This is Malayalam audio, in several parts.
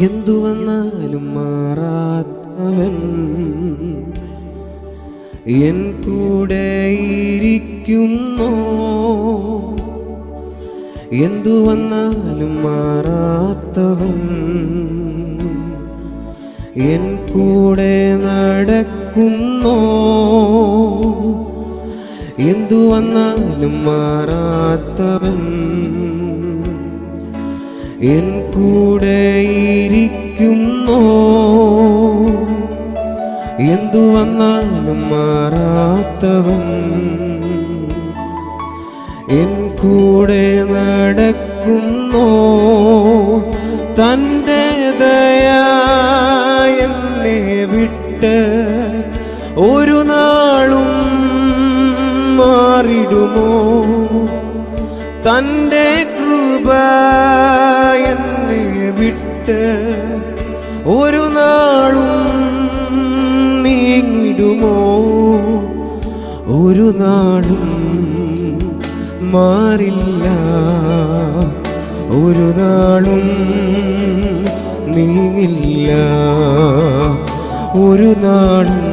എന്തു വന്നാലും മാറാത്തവൻ എൻ കൂടെ ഇരിക്കുന്നു? എന്തു വന്നാലും മാറാത്തവൻ എൻ കൂടെ നടക്കുന്നോ? എന്തു വന്നാലും മാറാത്തവൻ എൻ കൂടെ ഇരിക്കുന്നോ എന്തു വന്നാലും മാറാത്തവൻ. എൻ കൂടെ നടക്കുന്നോ? തന്റെ ദയാ എന്നെ വിട്ട് ഒരു നാളും മാറിടുമോ? തന്റെ കൃപ എന്നെ വിട്ട് ഒരു നാളും നീങ്ങിടുമോ ഒരു നാളും മാറില്ല. ഒരു നാളും നീങ്ങില്ല. ഒരു നാളും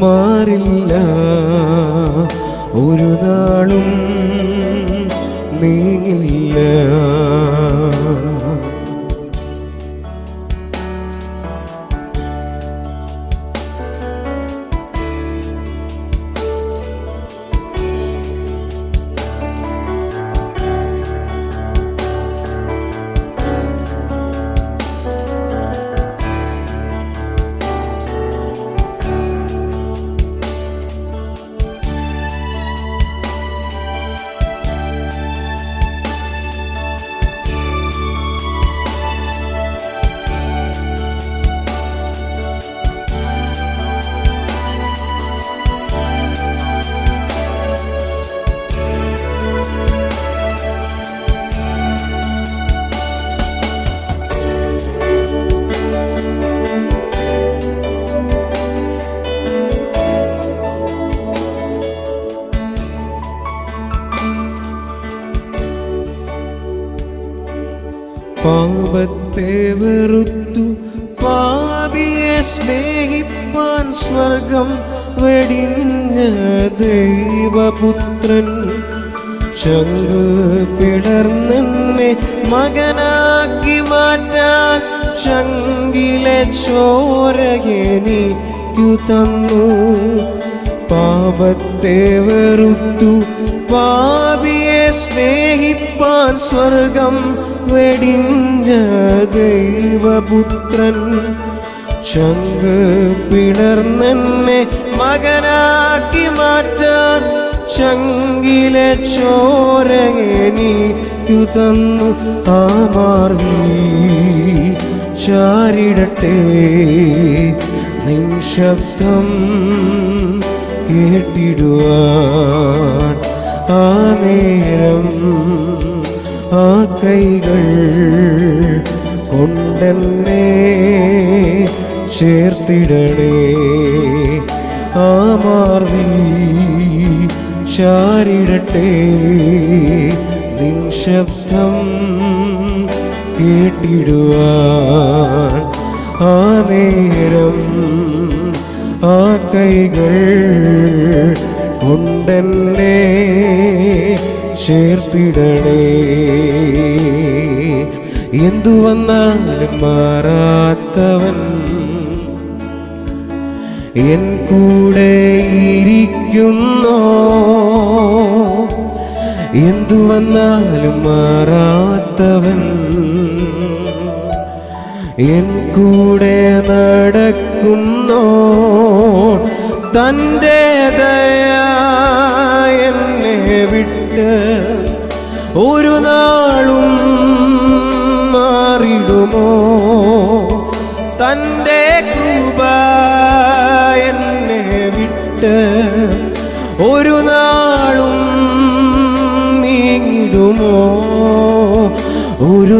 മാറില്ല. ഒരു നാളും നീങ്ങില്ല. പാപത്തെ വെറുത്തു പാപിയെ സ്നേഹിപ്പാൻ സ്വർഗം വെടിഞ്ഞ ദൈവപുത്രൻ. ചങ്ക് പിടർന്നെ മകനാക്കി മാറ്റാൻ ചങ്കിലെ ചോരകെനിക്കു തന്നു. പാപത്തെ വെറുത്തു പാപിയെ സ്നേഹിപ്പാൻ സ്വർഗം വെടിഞ്ഞ ദൈവപുത്രൻ. ചങ്ക് പിണർന്നെന്നെ മകനാക്കി മാറ്റാൻ ചങ്കിലെ ചോരകെനിക്കു തന്നു. താമാർവി മാർവി ചാരിടട്ടെ നിൻ ശബ്ദം കേട്ടിടുവാൻ ആ നേരം ആ കൈകൾ കൊണ്ടെന്നെ ചേർത്തിടണേ. ആ മാർവി ചാരിടട്ടെ. നിൻ ശബ്ദം കേട്ടിടുവാൻ. ആ നേരം ആ കൈകൾ കൊണ്ടെന്നെ ചേർത്തിടണേ. എന്തു വന്നാലും മാറാത്തവൻ എൻ കൂടെ ഇരിക്കുന്നോ? എന്തു വന്നാലും മാറാത്തവൻ എൻ കൂടെ നടക്കുന്നോ? തന്റെ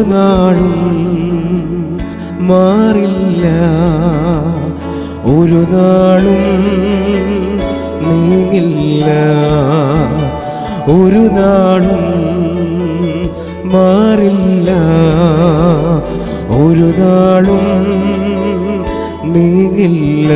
നാളും മാറില്ല. ഒരു നാളും നീങ്ങില്ല. ഒരു നാളും മാറില്ല. ഒരു നാളും നീങ്ങില്ല.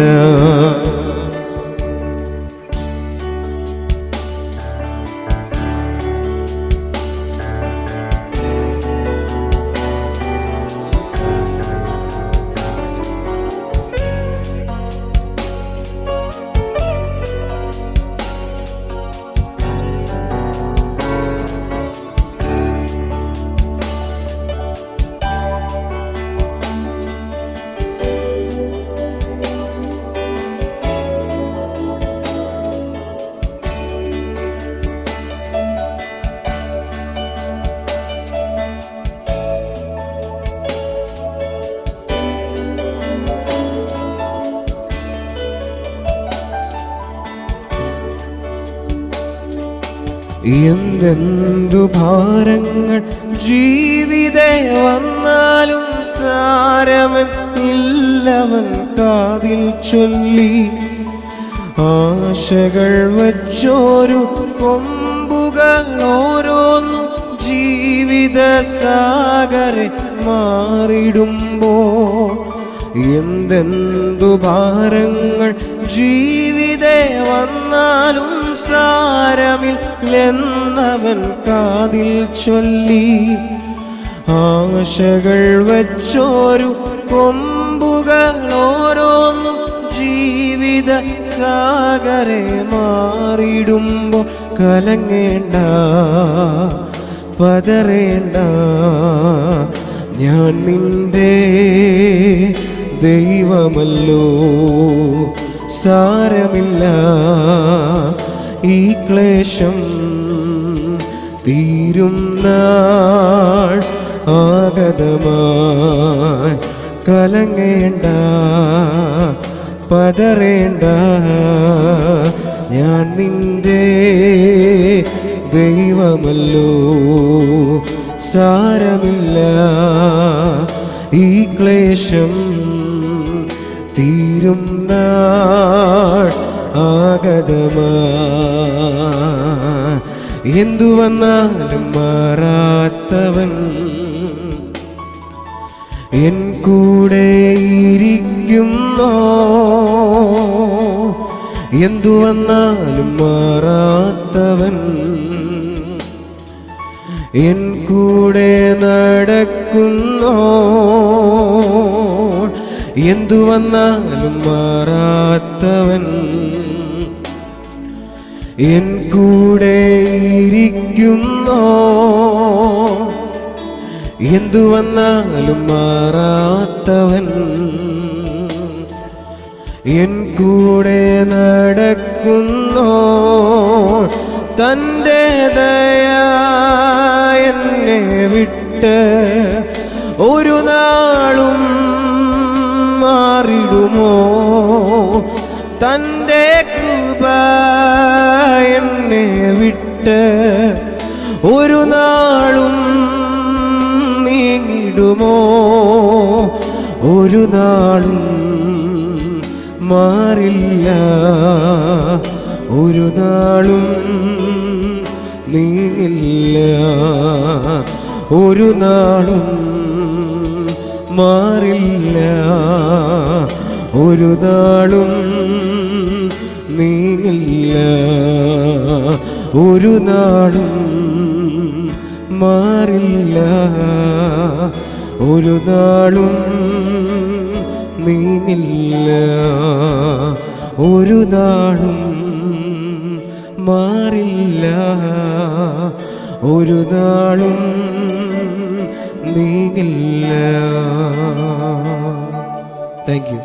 എന്തെന്തു ഭാരങ്ങൾ ജീവിത വന്നാലും സാരവൻ ഇല്ലവൻ കാതിൽ ചൊല്ലി. ആശകൾ വച്ചോരു കൊമ്പുകൾ ഓരോന്നും ജീവിത സാഗരെ മാറിടുമ്പോൾ. എന്തെന്തു ഭാരങ്ങൾ ജീവിത വന്നാലും സാരമിൽ സാരമില്ലെന്നവൻ കാതിൽ ചൊല്ലി. ആശകൾ വച്ചോരു കൊമ്പുകൾ ഓരോന്നും ജീവിത സാഗരെ മാറിടുമ്പോൾ കലങ്ങേണ്ട പതറേണ്ട. ഞാൻ നിന്റെ ദൈവമല്ലോ. സാരമില്ല. ഈ ക്ലേശം തീരും നാൾ ആഗതമായി. കലങ്ങേണ്ട പതറേണ്ട. ഞാൻ നിന്റെ ദൈവമല്ലോ. സാരമില്ല ഈ ക്ലേശം തീരും നാൾ ആഗതമാ. എന്തു വന്നാലും മാറാത്തവൻ എൻ കൂടെ ഇരിക്കുന്നോ? എന്തു വന്നാലും മാറാത്തവൻ എൻ കൂടെ നടക്കുന്നോ? എന്തു വന്നാലും മാറാത്തവൻ എൻ കൂടെ ഇരിക്കുന്നോ? എന്തു വന്നാലും മാറാത്തവൻ എൻ കൂടെ നടക്കുന്നോ? തന്റെ ദയ ഒരു നാളും മാറില്ല. ഒരു നാളും നീങ്ങില്ല. ഒരു നാളും മാറില്ല. ഒരു നാളും നീങ്ങില്ല. ഒരു നാളും മാറില്ല. ഒരു നാളും നീങ്ങില്ല ഒരു നാളും മാറില്ല. ഒരു നാളും നീങ്ങില്ല താങ്ക് യു